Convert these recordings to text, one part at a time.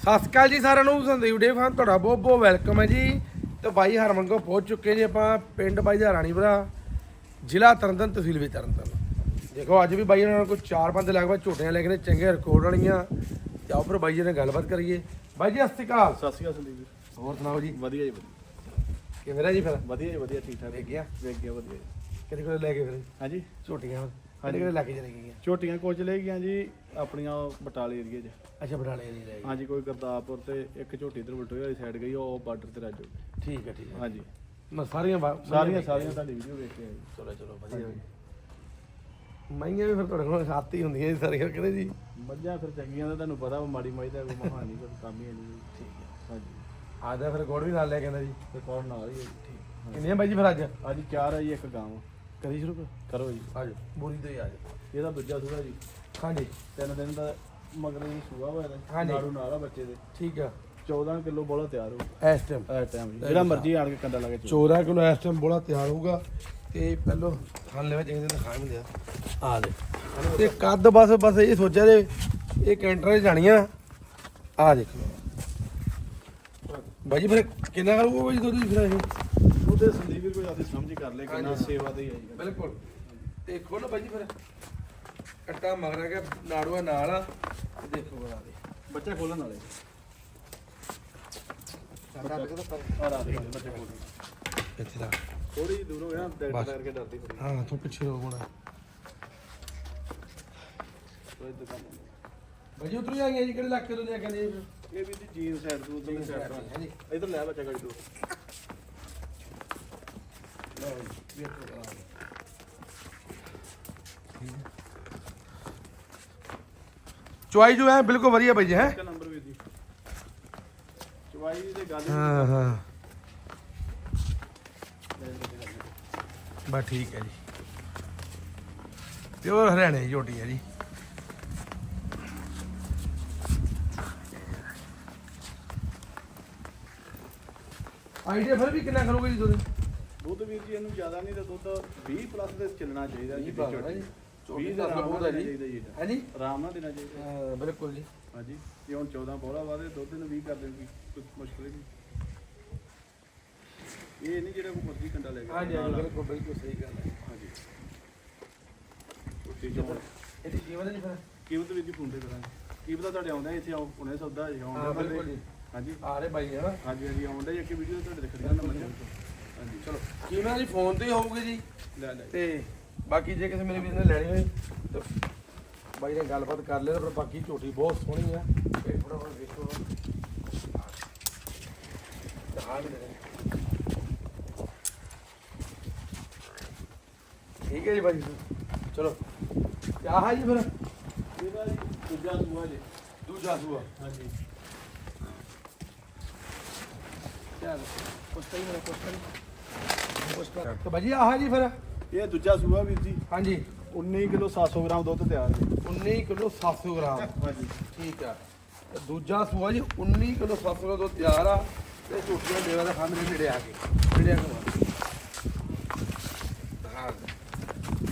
ਸਤਿ ਸ਼੍ਰੀ ਅਕਾਲ ਜੀ ਸਾਰਿਆਂ ਨੂੰ ਸੰਦੀਪ ਡੇ ਫਾਨ ਤੁਹਾਡਾ ਬਹੁਤ ਬਹੁਤ ਵੈਲਕਮ ਹੈ ਜੀ। ਤੇ ਬਾਈ ਹਰਮਨ ਕੋ ਪਹੁੰਚ ਚੁੱਕੇ ਜੀ ਆਪਾਂ ਪਿੰਡ ਬਾਈ ਦਾ ਰਾਣੀਪੁਰਾ ਜ਼ਿਲ੍ਹਾ ਤਰਨਤਾਰਨ ਤਹਿਸੀਲ ਵਿੱਚ ਤਰਨਤਾਰਨ ਦੇਖੋ ਅੱਜ ਵੀ ਬਾਈ ਉਹਨਾਂ ਕੋਲ ਚਾਰ ਬੰਦੇ ਲਗਭਗ ਝੋਟੀਆਂ ਲੈ ਕੇ ਨੇ ਚੰਗੇ ਰਿਕਾਰਡ ਵਾਲੀਆਂ। ਤੇ ਆਓ ਫਿਰ ਬਾਈ ਜੀ ਨਾਲ ਗੱਲਬਾਤ ਕਰੀਏ। ਬਾਈ ਜੀ ਸਤਿ ਸ਼੍ਰੀ ਅਕਾਲ। ਸਤਿ ਸ਼੍ਰੀ ਅਕਾਲ ਸੰਦੀਪ ਹੋਰ ਸੁਣਾਓ ਜੀ? ਵਧੀਆ ਜੀ ਵਧੀਆ। ਕਿਵੇਂ ਰਿਹਾ ਜੀ ਫਿਰ? ਵਧੀਆ ਜੀ ਵਧੀਆ ਠੀਕ ਠਾਕ। ਵੇਖ ਗਿਆ। ਵੇਖ ਗਿਆ ਵਧੀਆ। ਕਿਹਦੇ ਕੋਲ ਲੈ ਕੇ ਫਿਰ? ਹਾਂਜੀ। ਝੋਟੀਆਂ। ਕਿਹਦੇ ਕੋਲ ਲੈ ਕੇ ਚਲੇ ਗਈਆਂ ਛੋਟੀਆਂ ਕੋਚ ਲੈ ਗਈਆਂ ਜੀ ਆਪਣੀਆਂ ਬਟਾਲੇ ਏਰੀਏ 'ਚ। ਅੱਛਾ ਬਟਾਲੇ ਦੀ ਲੈ ਗਏ। ਹਾਂਜੀ ਕੋਈ ਗੁਰਦਾਸਪੁਰ ਤੇ ਇੱਕ ਝੋਟੀ ਇਧਰ ਬਲਟੋਏ ਵਾਲੀ ਸਾਈਡ ਗਈ ਉਹ ਬਾਰਡਰ ਤੇ ਰਾਜੋ। ਠੀਕ ਹੈ ਠੀਕ ਹੈ। ਹਾਂਜੀ। ਮੈਂ ਸਾਰੀਆਂ ਸਾਰੀਆਂ ਸਾਰੀਆਂ ਤੁਹਾਡੀ ਵੀਡੀਓ ਵੇਖ ਕੇ ਆਏ ਜੀ। ਚਲੋ ਚਲੋ ਵਧੀਆ। ਮਹਿੰਗੀਆਂ ਵੀ ਫਿਰ ਤੁਹਾਡੇ ਕੋਲ ਸਾਥੀ ਹੁੰਦੀਆਂ ਜੀ ਸਾਰੀਆਂ ਕਹਿੰਦੇ ਜੀ। ਮੱਝਾਂ ਫਿਰ ਚੰਗੀਆਂ ਤਾਂ ਤੁਹਾਨੂੰ ਪਤਾ ਵਾ ਮਾੜੀ ਮਾਈ ਦਾ ਕੋਈ ਮਹਾਨ ਕੋਈ ਕੰਮ ਹੀ ਹੈ ਨਹੀਂ। ਠੀਕ ਹੈ। ਹਾਂਜੀ। ਆਦਾ ਫਿਰ ਗੋੜ ਵੀ ਨਾਲ ਲੈ ਕੇ ਆਂਦਾ ਜੀ। ਤੇ ਕੌਣ ਨਾਲ ਹੀ ਹੈ ਜੀ। ਕਿੰਨੀਆਂ ਬਾਈ ਜੀ ਫਿਰ ਅੱਜ? ਅੱਜ ਚਾਰ ਹੈ ਜੀ ਇੱਕ ਗਾਂ ਵਾ। ਕਰੀ ਸ਼ੁਰੂ ਕਰੋ। ਜੀ ਆਜੋ ਬੋਰੀ ਤੋਂ ਹੀ ਆਜੋ ਇਹਦਾ ਦੂਜਾ ਸੂਆ ਜੀ। ਹਾਂਜੀ। ਤਿੰਨ ਦਿਨ ਦਾ ਮਗਰ ਜੀ ਸੂਆ ਹੋਇਆ ਹਾਂਜੀ। ਨਾੜੂ ਨਾਲ ਆ ਬੱਚੇ ਦੇ। ਠੀਕ ਆ। 14 ਕਿਲੋ ਬੋਲਾ ਤਿਆਰ ਹੋ ਇਸ ਟਾਈਮ ਐ ਟਾਈਮ ਜਿਹੜਾ ਮਰਜ਼ੀ ਆਣ ਕੇ ਕੰਡਾ ਲਾ ਕੇ ਚੋ। 14 ਕਿਲੋ ਇਸ ਟਾਈਮ ਬੋਲਾ ਤਿਆਰ ਹੋਊਗਾ। ਤੇ ਪਹਿਲੋ ਖਾਣ ਲੈਵਾ ਚੰਗੇ ਦਿਨ ਦਿਖਾ ਹੁੰਦੇ ਆ। ਆ ਦੇ। ਤੇ ਕੱਦ ਬਸ ਬਸ ਇਹ ਸੋਚਿਆ ਜੇ ਇਹ ਕੈਂਟਰਾਂ 'ਚ ਜਾਣੀਆਂ। ਆ ਦੇਖੋ ਬਾਈ ਜੀ ਫਿਰ ਕਿੰਨਾ ਕਰੂਗਾ ਬਾਈ ਦੁੱਧ ਜੀ ਫਿਰ ਇਹ? ਉਹਦੇ ਸੰਦੀਪ ਕੋਈ ਆਦੀ ਸਮਝ ਕਰ ਲੈ ਕਿੰਨਾ ਹਾਂਜੀ। ਸੇਵਾ ਹੀ ਆਈ। ਬਿਲਕੁਲ। ਤੇ ਖੋਲੋ ਬਾਈ ਜੀ ਫਿਰ। ਕੱਟਾ ਮਗਰਾ ਕੇ ਨਾੜੂਆ ਨਾਲ ਆ ਤੇ ਦੇਖੋ ਬਣਾ ਦੇ ਬੱਚਾ ਖੋਲਣ ਵਾਲੇ। ਆ ਰਾਤ ਦੇ ਬੱਚੇ ਖੋਲ ਇੱਥੇ ਦਾ ਥੋੜੀ ਦੂਰ ਹੋ ਗਿਆ ਡੈਡ ਬਸ। ਕਰਕੇ ਡਰਦੀ ਥੋੜੀ ਹਾਂ ਤੂੰ ਪਿੱਛੇ ਹੋ ਹੋਣਾ ਕੋਈ ਦੁਕਾਨ ਬਾਈ ਜੀ ਉਤਰ ਜਾਈਏ ਜੀ ਕਿਹੜੇ ਇਲਾਕੇ ਤੋਂ ਲਿਆ ਕੇ ਨੇ ਇਹ ਵੀ ਜੀ ਜੀਨ ਸਾਈਡ ਤੋਂ ਉਧਰ ਸਾਈਡ ਤੋਂ। ਇਧਰ ਲੈ ਬੱਚਾ ਗੜੀ ਤੋਂ ਲਓ ਜੀ ਵੇਖੋ ਆ ਚੁਆਈ ਜੋ ਹੈ ਬਿਲਕੁਲ ਵਧੀਆ ਬਾਈ ਜੀ ਹੈ? ਇੱਕ ਨੰਬਰ ਵੀ ਜੀ। ਚਵਾਈ ਦੇ ਗੱਲ ਹਾਂ ਹਾਂ ਬਸ ਠੀਕ ਹੈ ਜੀ। ਪਿਓਰ ਹਰਿਆਣੇ ਦੀ ਝੋਟੀ ਹੈ ਜੀ। ਆਈਡੀਆ ਫਿਰ ਵੀ ਕਿੰਨਾ ਕਰੋਗੇ ਜੀ ਤੁਸੀਂ? ਦੁੱਧ ਵੀਰ ਜੀ ਇਹਨੂੰ ਜ਼ਿਆਦਾ ਨਹੀਂ ਤਾਂ ਦੁੱਧ 20 ਪਲੱਸ ਦੇ ਚੱਲਣਾ ਚਾਹੀਦਾ ਜੀ ਹੈ ਜੀ। 20 ਦਾ ਦਾ ਬਹੁਤ ਹੈ ਹੈ ਜੀ। ਜੀ ਜੀ ਹੈ ਜੀ ਆਰਾਮ ਨਾਲ ਦੇਣਾ ਚਾਹੀਦਾ। ਹਾਂ, ਬਿਲਕੁਲ ਜੀ। ਹਾਂਜੀ। ਜੇ ਹੁਣ 14 ਬੋਲਾ ਵਾਦੇ ਦੁੱਧ ਨੂੰ 20 ਕਰ ਦੇਣਗੇ ਕੋਈ ਮੁਸ਼ਕਲ ਹੀ ਨਹੀਂ। ਇਹ ਨਹੀਂ ਜਿਹੜਾ ਕੋਈ ਮਰਜ਼ੀ ਕੰਡਾ ਲੈ ਗਿਆ ਹਾਂਜੀ ਹਾਂਜੀ ਬਿਲਕੁਲ ਬਿਲਕੁਲ ਸਹੀ ਗੱਲ ਹੈ। ਹਾਂਜੀ। ਛੋਟੀ ਜਿਹੀ ਇਹਦੀ ਕੀਮਤ ਹੈ ਜੀ ਫਿਰ। ਕੀਮਤ ਵੀ ਜੀ ਫੋਨ ਤੇ ਕਰਾਂਗੇ। ਕੀਮਤ ਤਾਂ ਤੁਹਾਡੇ ਆਉਂਦਾ ਇੱਥੇ ਆਉ ਹੁਣੇ ਸੌਦਾ ਹੈ ਹਾਂ ਆਉਂਦਾ ਬਿਲਕੁਲ ਜੀ। ਹਾਂਜੀ। ਆ ਰਹੇ ਬਾਈ ਹੈ ਨਾ। ਹਾਂਜੀ ਹਾਂਜੀ ਆਉਂਦਾ ਇੱਕ ਵੀਡੀਓ ਤੁਹਾਡੇ ਦੇਖਣੀ ਨਾ ਨੰਬਰ ਚਲੋ। ਕੀਮਤ ਜੀ? ਫੋਨ ਤੇ ਹੀ ਹੋਊਗੀ ਜੀ? ਲੈ ਲੈ। ਤੇ ਬਾਕੀ ਜੇ ਕਿਸੇ ਮੇਰੇ ਵੀਰ ਨੇ ਲੈਣੀ ਹੋਈ ਤਾਂ ਬਾਈ ਨਾਲ ਗੱਲਬਾਤ ਕਰ ਲਿਓ ਪਰ ਬਾਕੀ ਝੋਟੀ ਬਹੁਤ ਸੋਹਣੀ ਆ। ਤੇ ਥੋੜਾ ਹੋਰ ਵੇਖੋ। ਦਿਖਾ ਵੀ ਦੇ ਠੀਕ ਹੈ ਜੀ ਬਾਈ ਚਲੋ। ਕਿਆ ਹੈ ਜੀ ਫਿਰ? ਇਹਦਾ ਜੀ ਦੂਜਾ ਸੂਆ ਜੀ। ਦੂਜਾ ਸੂਆ। ਹਾਂਜੀ। ਚੱਲ ਪੁੱਛਤਾ ਹੀ ਮੇਰਾ ਤੇ ਆਹ ਜੀ ਫਿਰ। ਇਹ ਦੂਜਾ ਸੂਆ ਵੀਰ ਜੀ। ਹਾਂਜੀ। 19 ਕਿਲੋ 700 ਗ੍ਰਾਮ ਦੁੱਧ ਤਿਆਰ ਜੀ। 19 ਕਿਲੋ 700 ਗ੍ਰਾਮ। ਹਾਂਜੀ। ਠੀਕ ਆ। ਤੇ ਦੂਜਾ ਸੂਆ ਜੀ 19 ਕਿਲੋ 700 ਗ੍ਰਾਮ ਤੋਂ ਤਿਆਰ ਆ। ਤੇ ਝੋਟੀਆਂ ਦੇਵਾ ਦਾ ਖਾਣ ਦੇ ਨੇੜੇ ਆ ਕੇ। ਨੇੜੇ ਆ ਕੇ। ਹਾਂ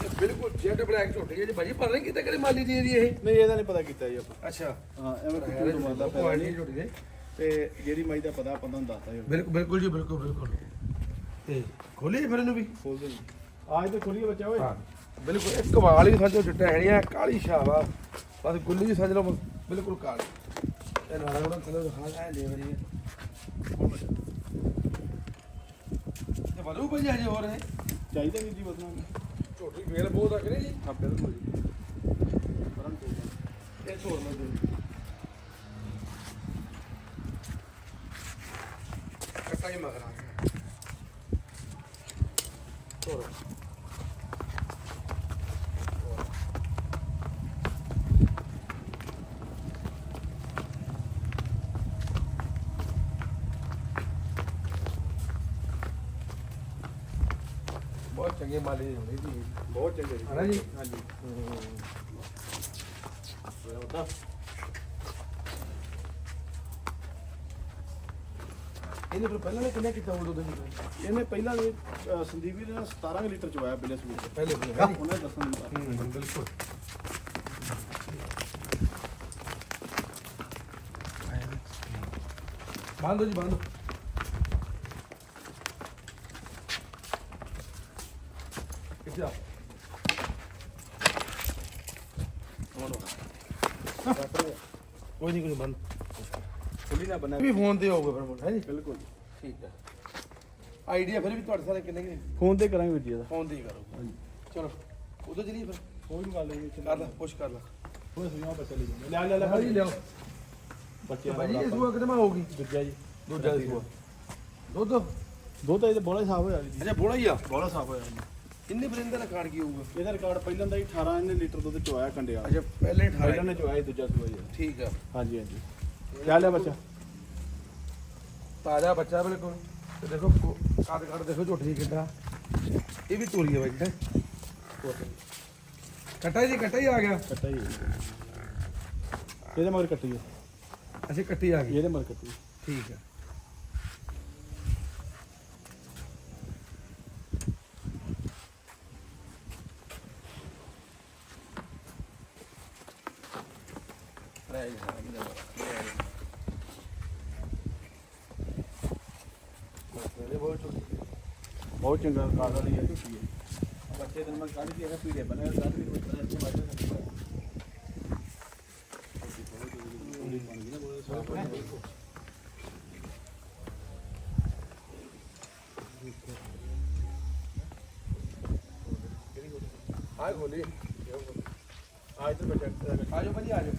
ਤੇ ਬਿਲਕੁਲ ਜੈਡ ਬਲੈਕ ਝੋਟੀ ਹੈ ਜੀ ਭਾਜੀ ਪਰ ਨਹੀਂ ਕਿਤੇ ਕਦੇ ਮਾਲੀ ਦੀ ਇਹਦੀ ਇਹ? ਨਹੀਂ ਇਹਦਾ ਨਹੀਂ ਪਤਾ ਕੀਤਾ ਜੀ ਆਪਾਂ। ਅੱਛਾ। ਹਾਂ ਐਵੇਂ ਕੁੱਤੇ ਤੋਂ ਮਾਰਦਾ ਨਹੀਂ। ਝੋਟੀ ਦੇ। ਤੇ ਜਿਹੜੀ ਮਾਈ ਦਾ ਪਤਾ ਆਪਾਂ ਤੁਹਾਨੂੰ ਦੱਸਦਾ ਜੀ। ਬਿਲਕੁਲ ਬਿਲਕੁਲ ਜੀ ਬਿਲਕੁਲ ਬਿਲਕੁਲ। ਤੇ ਖੋਲੀ ਫਿਰ ਇਹਨੂੰ ਵੀ। ਖੋਲ ਦੇ ਜੀ ਆਜ ਤੇ ਖੋਲੀਏ ਬੱਚਾ ਓਏ। ਹਾਂ। ਬਿਲਕੁਲ ਇੱਕ ਵਾਲ ਵੀ ਸਾਜੋ ਚਿੱਟਾ ਹੈ ਨਹੀਂ ਆ ਕਾਲੀ ਸ਼ਾਵਾ ਬਸ ਗੁੱਲੀ ਵੀ ਸੱਜ ਲਓ ਬਿਲਕੁਲ ਕਾਲੀ। ਇਹ ਨਾਲਾ ਕੋਲ ਥੱਲੇ ਦਿਖਾ ਲੈ ਲੈ ਵਰੀ ਤੇ ਵਧੂ ਭਾਜੀ ਹਜੇ ਹੋਰ ਹੈ ਚਾਹੀਦਾ ਵੀਰ ਜੀ ਬਦਨਾ ਝੋਟੀ ਫੇਲ ਬਹੁਤ ਆ ਕਰੇ ਜੀ? ਹਾਂ ਬਿਲਕੁਲ ਜੀ। ਪਰਨ ਤੋਂ ਇਹ ਛੋੜ ਮੈਂ ਦੇ। ਕੱਟਾ ਹੀ ਮਗਰ ਚੰਗੇ ਮਾਲੀ ਦੀ ਸੀ ਬਹੁਤ ਚੰਗੇ ਜੀ। ਹਨਾ ਜੀ? ਹਾਂਜੀ। ਉਹਦਾ ਇਹਨੇ ਫਿਰ ਪਹਿਲਾਂ ਨੇ ਕਿੰਨਾ ਕੀਤਾ ਉਦੋਂ ਦੇ ਇਹਨੇ ਪਹਿਲਾਂ ਵੀ ਅਹ, ਸੰਦੀਪ ਵੀਰ ਨੇ 17 ਕੁ ਲੀਟਰ ਚਵਾਇਆ ਪਹਿਲੇ ਤੇ। ਪਹਿਲੇ ਵੀ ਉਹਨੇ ਦੱਸਣ ਦਿੱਤਾ। ਹੂੰ ਬਿਲਕੁਲ। ਬੰਦ ਜੀ ਬੰਦ। ਕਿੱਥੇ ਆ। ਕੋਈ ਨਹੀਂ ਕੋਈ ਬੰਦ। ਖੁੱਲੀ ਨਾ ਬਣਾ ਇਹ ਵੀ ਫੋਨ ਤੇ ਹੋਊਗਾ ਫਿਰ ਮੁੰਡਾ ਹੈ ਜੀ? ਬਿਲਕੁਲ। ਠੀਕ ਹੈ ਆਈਡੀਆ ਫਿਰ ਵੀ ਤੁਹਾਡੇ ਸਾਰੇ ਕਿੰਨੇ ਕਿ ਫੋਨ ਤੇ ਕਰਾਂਗੇ ਜੀ ਇਹਦਾ। ਫੋਨ ਤੇ ਹੀ ਕਰੋ। ਚਲੋ ਉਧਰ ਚਲੀ ਫਿਰ। ਕੋਈ ਗੱਲ ਨਹੀਂ ਕਰ ਲੈ ਪੁਸ਼ ਕਰ ਲੈ। ਕੋਈ ਸੁਣਾ ਬੱਚਾ ਲਈ ਲੈ ਲੈ ਲੈ ਜੀ ਲਿਆਓ। ਬੱਚੇ ਭਾਜੀ ਇਹ ਸੂਆ ਕਿਤੇ ਮੈਂ ਹੋਊਗੀ? ਦੂਜਾ ਜੀ। ਦੂਜਾ ਸੂਆ। ਦੁੱਧ? ਦੋ ਤਾਂ ਇਹਦੇ ਬੋਲਾ ਸਾਫ਼ ਹੋਇਆ ਜੀ। ਅੱਛਾ ਬੋਲਾ ਹੀ ਆ। ਬੋਲਾ ਸਾਫ਼ ਹੋਇਆ ਕਿੰਨੇ ਬਰਿੰਦ ਦਾ ਰਿਕਾਰਡ ਕੀ ਹੋਊਗਾ? ਇਹਦਾ ਰਿਕਾਰਡ ਪਹਿਲਾਂ ਦਾ ਹੀ 18 ਇਹਨੇ ਲੀਟਰ ਦੁੱਧ ਚੋਇਆ ਕੰਡਿਆ। ਅੱਛਾ ਪਹਿਲੇ ਪਹਿਲਾਂ 18 ਨੇ ਚੋਇਆ ਦੂਜਾ ਸੂਆ ਜੀ ਠੀਕ ਆ। ਹਾਂਜੀ ਹਾਂਜੀ। ਲੈ ਲਿਆ ਬੱਚਾ। ਤਾਜ਼ਾ ਬੱਚਾ ਬਿਲਕੁਲ। ਤੇ ਦੇਖੋ ਕੱਦ ਕੱਦ ਦੇਖੋ ਝੋਟੀ ਕਿੱਡਾ ਇਹ ਵੀ ਤੋਰੀ ਹੈ ਬਾਈ ਹੈ ਕਟਾ ਜੀ ਕਟਾ ਹੀ ਆ ਗਿਆ। ਕੱਟਾ ਜੀ ਇਹਦੇ ਮਗਰ ਕੱਟੀ ਹੈ ਅਸੀਂ ਕੱਟੀ ਆ ਗਈ। ਇਹਦੇ ਮਗਰ ਕੱਟੀ ਠੀਕ ਹੈ ਰਹਿ ਗਿਆ ਇਹਦੇ ਬਾਰੇ ਬਹੁਤ ਛੋਟੀ ਬਹੁਤ ਚੰਗਾ ਰਿਕਾਰਡ ਵਾਲੀ ਹੈ ਝੂਠੀ ਹੈ ਬੱਚੇ ਦਿਨ ਮੈਂ ਕੱਢ ਕੇ ਪੀੜੇ ਬਣੇ ਕੱਢ ਕੇ ਕੋਈ ਤਰ੍ਹਾਂ ਇੱਥੇ ਵਾਜਾ ਨਹੀਂ ਹਾਂ ਖੋਲੀ ਆ ਇੱਧਰ ਬੱਚਾ ਆਜੋ ਭਾਜੀ ਆਜੋ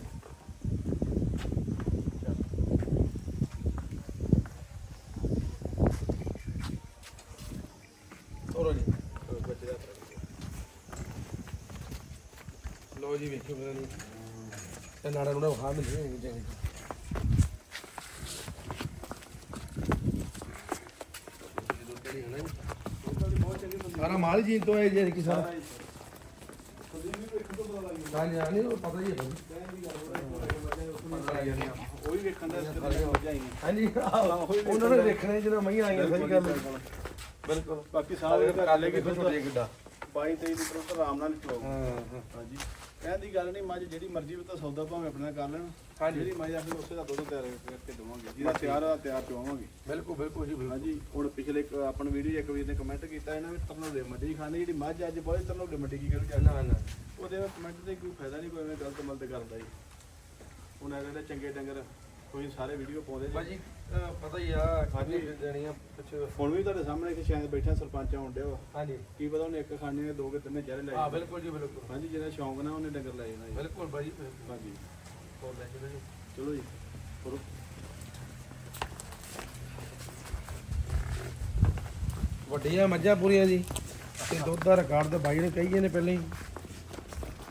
ਤੋਰੋ ਜੀ। ਲੋ ਜੀ ਵੇਖਿਓ ਮੇਰਾ ਨਹੀਂ। ਤੇ ਨਾੜਾ ਨੇ ਸਾਰਾ ਮਾਲ ਜੀਨ ਤੋਂ ਹੈ ਜਿਹੜੀ ਕਿ ਸਾਰਾ ਹਾਂਜੀ ਹਾਂਜੀ ਉਹ ਪਤਾ ਹੀ ਹੈ ਉਹ ਵੇਖਣ ਦਾ ਹੀ ਹਾਂਜੀ ਉਹਨਾਂ ਨੇ ਦੇਖਣਾ ਜਦੋਂ ਮਈਆਂ ਆਈਆਂ ਸਹੀ ਗੱਲ। ਬਿਲਕੁਲ। ਬਾਕੀ ਸਾਰੇ ਕਾਲੇ ਕਿੱਥੋਂ ਛੋਟੇ ਕਿੱਡਾ 22 23 ਲੀਟਰ ਤਾਂ ਆਰਾਮ ਨਾਲ ਚਲਾਓ ਹਾਂ ਹਾਂ। ਹਾਂਜੀ। ਕਹਿਣ ਦੀ ਗੱਲ ਨਹੀਂ ਮੱਝ ਜਿਹੜੀ ਮਰਜ਼ੀ ਵੀ ਤਾਂ ਸੌਦਾ ਭਾਵੇਂ ਆਪਣੇ ਨਾਲ ਕਰ ਲੈਣ। ਹਾਂਜੀ। ਜਿਹੜੀ ਮੱਝ ਆਖੇ ਉਸੇ ਦਾ ਦੁੱਧ ਤਿਆਰ ਕਰਕੇ ਦੇਵਾਂਗੇ ਜਿਹਦਾ ਤਿਆਰ ਆ ਤਿਆਰ ਚਵਾਵਾਂਗੇ ਬਿਲਕੁਲ ਬਿਲਕੁਲ ਜੀ ਬਿਲਕੁਲ। ਹਾਂਜੀ। ਹੁਣ ਪਿਛਲੇ ਆਪਣ ਵੀਡੀਓ ਇੱਕ ਵੀਰ ਨੇ ਕਮੈਂਟ ਕੀਤਾ ਇਹਨਾਂ ਵਿੱਚ ਤਰਨੋਲੇ ਮੱਡੀ ਖਾਣੀ ਜਿਹੜੀ ਮੱਝ ਅੱਜ ਬਹੁਤ ਤਰਨੋਲੇ ਮੱਡੀ ਕੀ ਕਰੂ ਚੱਲ ਨਾ ਨਾ। ਉਹਦੇ ਕਮੈਂਟ ਤੇ ਕੋਈ ਫਾਇਦਾ ਨਹੀਂ ਕੋਈ ਐਵੇਂ ਗਲਤ ਮਲਤ ਕਰਦਾ ਜੀ। ਹੁਣ ਚੰਗੇ ਡੰਗਰ ਕੋਈ ਸਾਰੇ ਵੀਡੀਓ ਪਾਉਂਦੇ ਜੀ ਭਾਜੀ ਅਹ ਪਤਾ ਹੀ ਆ ਖਾਣੀ ਦੇਣੀਆਂ ਕੁਛ ਹੁਣ ਵੀ ਤੁਹਾਡੇ ਸਾਹਮਣੇ ਇੱਕ ਸ਼ਾਇਦ ਬੈਠਾ ਸਰਪੰਚ ਆਉਣ ਡਿਆ ਵਾ। ਹਾਂਜੀ। ਕੀ ਪਤਾ ਉਹਨੇ ਇੱਕ ਖਾਣੇ ਨੇ ਦੋ ਕੇ ਤਿੰਨੇ ਚਾਰੇ ਲੈ ਹਾਂ। ਬਿਲਕੁਲ ਜੀ ਬਿਲਕੁਲ। ਹਾਂਜੀ ਜਿਹਦਾ ਸ਼ੌਂਕ ਨਾ ਉਹਨੇ ਡੰਗਰ ਲੈ ਜਾਣਾ ਜੀ ਬਿਲਕੁਲ ਭਾਜੀ ਹਾਂਜੀ। ਹੋਰ ਲੈ ਚਲੋ ਜੀ ਚਲੋ ਜੀ ਕਰੋ। ਵੱਡੀਆਂ ਮੱਝਾਂ ਪੂਰੀਆਂ ਜੀ ਤੇ ਦੁੱਧ ਦਾ ਰਿਕਾਰਡ ਤੇ ਬਾਈ ਨੇ ਕਹੀਏ ਨੇ ਪਹਿਲਾਂ ਹੀ।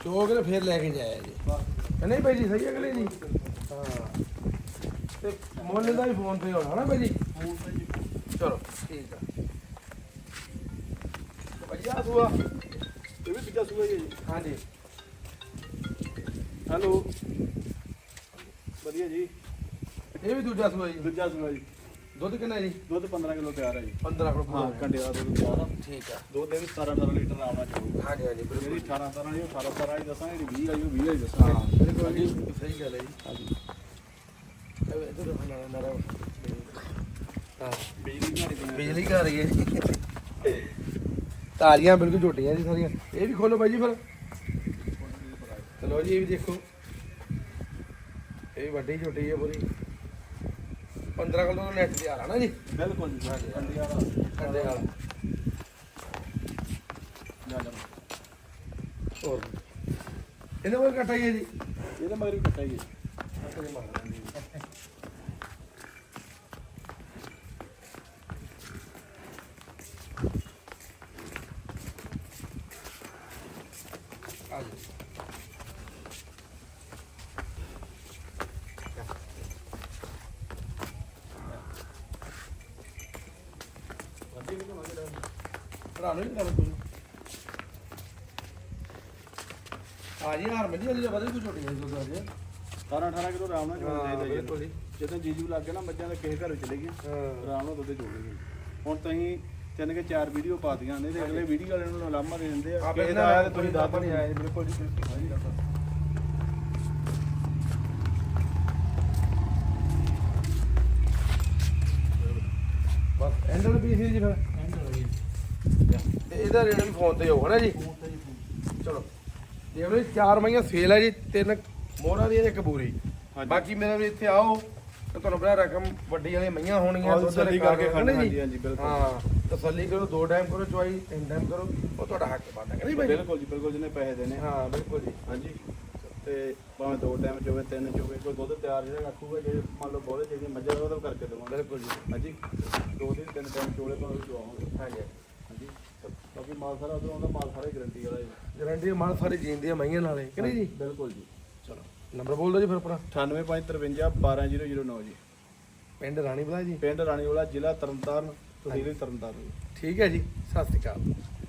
ਚੋਗ ਨੇ ਫੇਰ ਲੈ ਕੇ ਜਾਇਆ ਜੀ। ਕਿ ਨਹੀਂ ਭਾਈ ਜੀ ਸਹੀ ਹੈ ਕਿ ਨਹੀਂ ਜੀ? ਹਾਂ। ਤੇ ਮੁੱਲ ਦਾ ਵੀ ਫੋਨ ਤੇ ਹੋਣਾ ਨਾ ਭਾਈ ਜੀ? ਚਲੋ ਠੀਕ ਆ। ਵਧੀਆ ਸੁਆ। ਇਹ ਵੀ ਤੀਜਾ ਸੂਆ ਹੀ ਹੈ ਜੀ। ਹਾਂਜੀ। ਹੈਲੋ। ਵਧੀਆ ਜੀ। ਇਹ ਵੀ ਦੂਜਾ ਸੁਆ ਜੀ। ਦੂਜਾ ਸੂਆ ਜੀ। ਦੁੱਧ ਕਿੰਨਾ ਜੀ? ਦੁੱਧ 15 ਕਿਲੋ ਤਿਆਰ ਹੈ ਜੀ। 15 ਕਿਲੋ ਹਾਂ। ਕੰਡੇ ਦਾ ਦੁੱਧ ਤਿਆਰ ਆ। ਠੀਕ ਆ। ਦੋ ਦਿਨ 17 18 ਲੀਟਰ ਆਉਣਾ ਚਾਹੀਦਾ ਹਾਂਜੀ ਹਾਂਜੀ ਬਿਲਕੁਲ। 18 17 ਵਾਲੀ ਉਹ 18 17 ਵਾਲੀ ਦੱਸਾਂਗੇ ਜਿਹੜੀ 20 ਵਾਲੀ ਉਹ 20 ਵਾਲੀ ਦੱਸਾਂਗੇ। ਬਿਲਕੁਲ ਜੀ ਸਹੀ ਗੱਲ ਹੈ ਜੀ। ਹਾਂਜੀ ਇਹ ਇਧਰ ਨਾ ਨਾ ਨਾ ਹਾਂ ਬਿਜਲੀ ਘਰ ਤਾਰੀਆਂ ਬਿਲਕੁਲ ਝੋਟੀਆਂ ਜੀ ਸਾਰੀਆਂ। ਇਹ ਵੀ ਖੋਲੋ ਬਾਈ ਜੀ ਫਿਰ। ਚਲੋ ਜੀ ਇਹ ਵੀ ਦੇਖੋ। ਇਹ ਵੱਡੀ ਝੋਟੀ ਹੈ ਪੂਰੀ। 15 ਕਿਲੋ ਦਾ ਨੈਟ ਤਿਆਰ ਆ ਨਾ ਜੀ। ਬਿਲਕੁਲ ਜੀ। ਕੰਡੇ ਵਾਲਾ। ਕੰਡੇ ਵਾਲਾ। ਹੋਰ। ਇਹਦੇ ਕੋਲ ਕਟਾਈ ਹੈ ਜੀ। ਇਹਦੇ ਮਗਰ ਵੀ ਕੱਟਾ ਹੀ ਹੈ ਆ ਜੀ ਭਰਾ ਨੂੰ ਨਹੀਂ ਕਰ ਕੋਈ। ਆ ਜੀ ਹਾਰ ਮਜੀ ਵਾਲੀ ਵਧੇ ਕੋਈ ਛੋਟੀ ਹੈ ਦੋ ਦੋ ਜੀ 18 18 ਕਿਲੋ ਆਰਾਮ ਨਾਲ ਚੋਣਾ ਚਾਹੀਦਾ ਜੀ। ਬਿਲਕੁਲ ਜੀ। ਜਦੋਂ ਜੀਜੂ ਲੱਗ ਗਿਆ ਨਾ ਮੱਝਾਂ ਦੇ ਕਿਸੇ ਘਰ ਚਲੇ ਗਏ ਹਾਂ। ਆਰਾਮ ਨਾਲ ਦੁੱਧ ਚੋਣਗੇ ਹੁਣ ਤੁਸੀਂ ਤਿੰਨ ਕੇ ਚਾਰ ਵੀਡੀਓ ਪਾ ਦੀਆਂ ਨੇ ਤੇ ਅਗਲੇ ਵੀਡੀਓ ਵਾਲਿਆਂ ਨੂੰ ਲਾਮਾ ਦੇ ਦਿੰਦੇ ਆ। ਕਿਸੇ ਦਾ ਆਇਆ ਤੇ ਤੁਸੀਂ ਦੱਸ ਨਹੀਂ ਆਏ ਬਿਲਕੁਲ ਜੀ ਬਿਲਕੁਲ ਹੈਂਡਲ ਪੀਸ ਜੀ ਫਿਰ। ਤੇ ਇਹਦਾ ਰੇਟ ਵੀ ਫੋਨ ਤੇ ਹੋਊਗਾ ਨਾ ਜੀ। ਚਲੋ। ਦੇਖ ਲਓ ਜੀ ਚਾਰ ਮਈਆਂ ਸੇਲ ਹੈ ਜੀ ਤਿੰਨ ਮੋਹਰਾਂ ਦੀ ਤੇ ਇੱਕ ਬੂਰੀ। ਹਾਂਜੀ। ਬਾਕੀ ਮੇਰਾ ਵੀ ਇੱਥੇ ਆਓ ਤੇ ਤੁਹਾਨੂੰ ਪਤਾ ਰਕਮ ਵੱਡੀ ਵਾਲੀ ਮਈਆਂ ਹੋਣਗੀਆਂ ਆਹ ਦੁੱਧ ਤਸੱਲੀ ਵਾਲੇ ਕਰਕੇ ਕਾਰਨ, ਹੈ ਨਾ ਹਾਂਜੀ, ਹਾਂਜੀ, ਬਿਲਕੁਲ। ਹਾਂ ਤਸੱਲੀ ਕਰੋ ਦੋ ਟਾਈਮ ਕਰੋ ਚੁਆਈ ਤਿੰਨ ਟਾਈਮ ਕਰੋ ਉਹ ਤੁਹਾਡਾ ਹੱਕ ਬਣਦਾ ਹੈ ਨਹੀਂ ਭਾਈ? ਬਿਲਕੁਲ ਜੀ ਬਿਲਕੁਲ ਜਿਹਨੇ ਪੈਸੇ ਦੇਣੇ। ਹਾਂ ਬਿਲਕੁਲ ਜੀ। ਹਾਂਜੀ। ਤੇ ਭਾਵੇਂ ਦੋ ਟਾਈਮ ਚੋਵੇ ਤਿੰਨ ਚੋਵੇ ਕੋਈ ਦੁੱਧ ਤਿਆਰ ਜਿਹੜਾ ਰੱਖੂਗਾ ਜੇ ਮੰਨ ਲਓ ਬੋਲੇ ਜਿਹੜੀ ਮੱਝਾਂ ਉਹਦਾ ਕਰਕੇ ਦੇਵਾਂਗੇ। ਬਿਲਕੁਲ ਜੀ। ਹਾਂਜੀ। ਦੋ ਦਿਨ ਤਿੰਨ ਟਾਈਮ ਚੋਲੇ ਭਾਵੇਂ ਚਵਾਵਾਂਗੇ ਹਾਂਜੀ ਹਾਂਜੀ ਬਾਕੀ ਮਾਲ ਸਾਰਾ ਉਧਰੋਂ ਆਉਂਦਾ ਮਾਲ ਸਾਰਾ ਗਾਰੰਟੀ ਵਾਲਾ ਜੀ ਗਰੰਟੀ ਮਾਲ ਸਾਰੇ ਜੀਂਦੇ ਆ ਮਈਆਂ ਨਾਲੇ ਕਿ ਨਹੀਂ ਜੀ? ਬਿਲਕੁਲ ਜੀ। ਚਲੋ ਨੰਬਰ ਬੋਲ ਦਿਓ ਜੀ ਫਿਰ ਆਪਣਾ। 98553 12009 ਜੀ। ਪਿੰਡ ਰਾਣੀ ਬਲਾ ਜੀ। ਪਿੰਡ ਰਾਣੀਵਾਲਾ ਜ਼ਿਲ੍ਹਾ ਤਰਨਤਾਰਨ ਤਹਿਸੀਲ ਤਰਨਤਾਰਨ। ਠੀਕ ਹੈ ਜੀ ਸਤਿ ਸ਼੍ਰੀ ਅਕਾਲ।